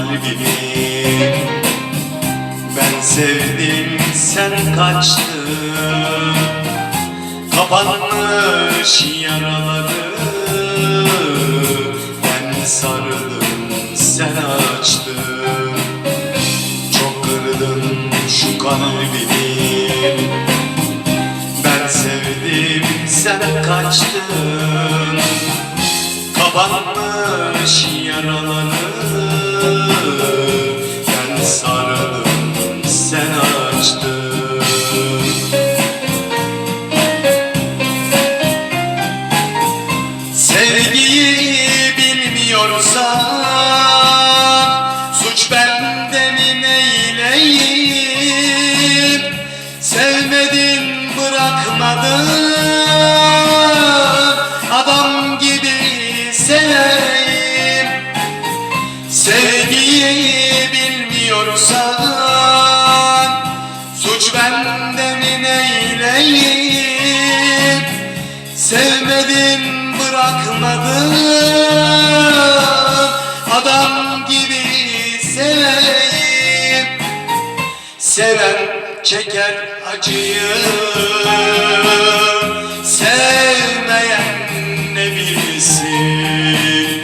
kalbimi Ben sevdim sen kaçtın. Kapanmış yaraları Ben sarıldım sen açtın. Çok kırdın şu kalbimi Ben sevdim sen kaçtın. Kapanmış yaraları neyleyim Sevmedin bırakmadın Adam gibi seveyim. Seven çeker acıyı. Sevmeyen ne bilsin?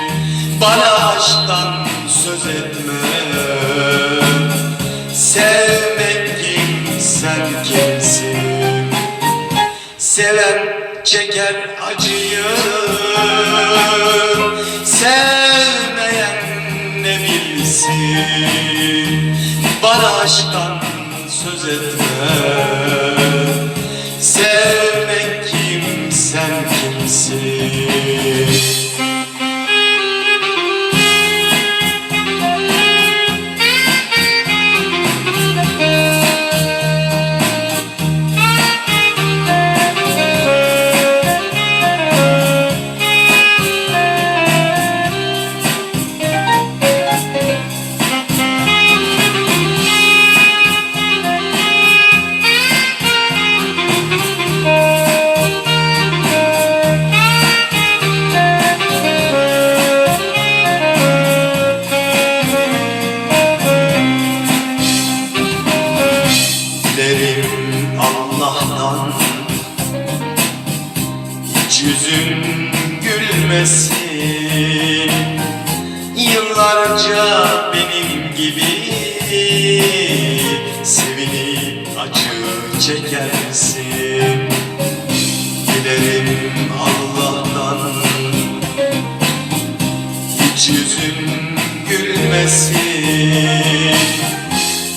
Bana aşktan söz etme. Sevmek kim sen kimsin Seven çeker acıyı. Sevmeyen ne bilsin Bana aşktan söz etme yüzün gülmesin. Yıllarca benim gibi Sevinip acı çekersin. Dilerim Allah'tan Hiç yüzün gülmesin.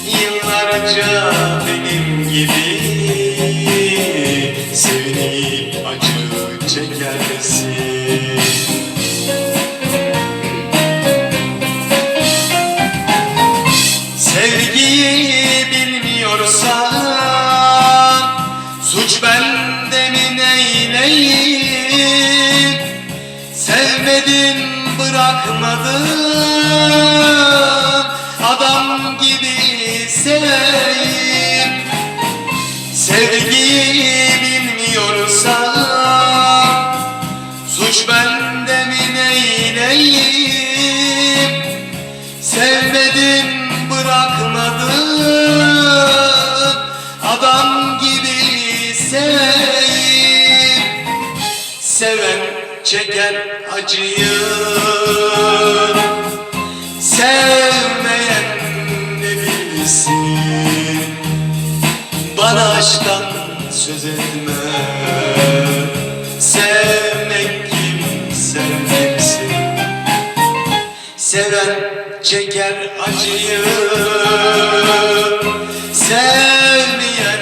Yıllarca benim gibi bırakmadın Adam gibi seveyim. Sevgiyi bilmiyorsan Suç bende mi neyleyim? Sevmedin bırakmadın Adam gibi seveyim. Seven çeker acıyı Sevmeyen ne bilsin? Bana aşktan söz etme. Sevmek kim sen kimsin Seven çeker acıyı. Sevmeyen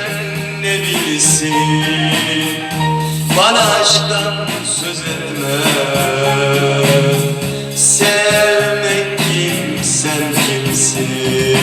ne bilsin bana aşktan söz etme. Sevmek kim? Sen kimsin?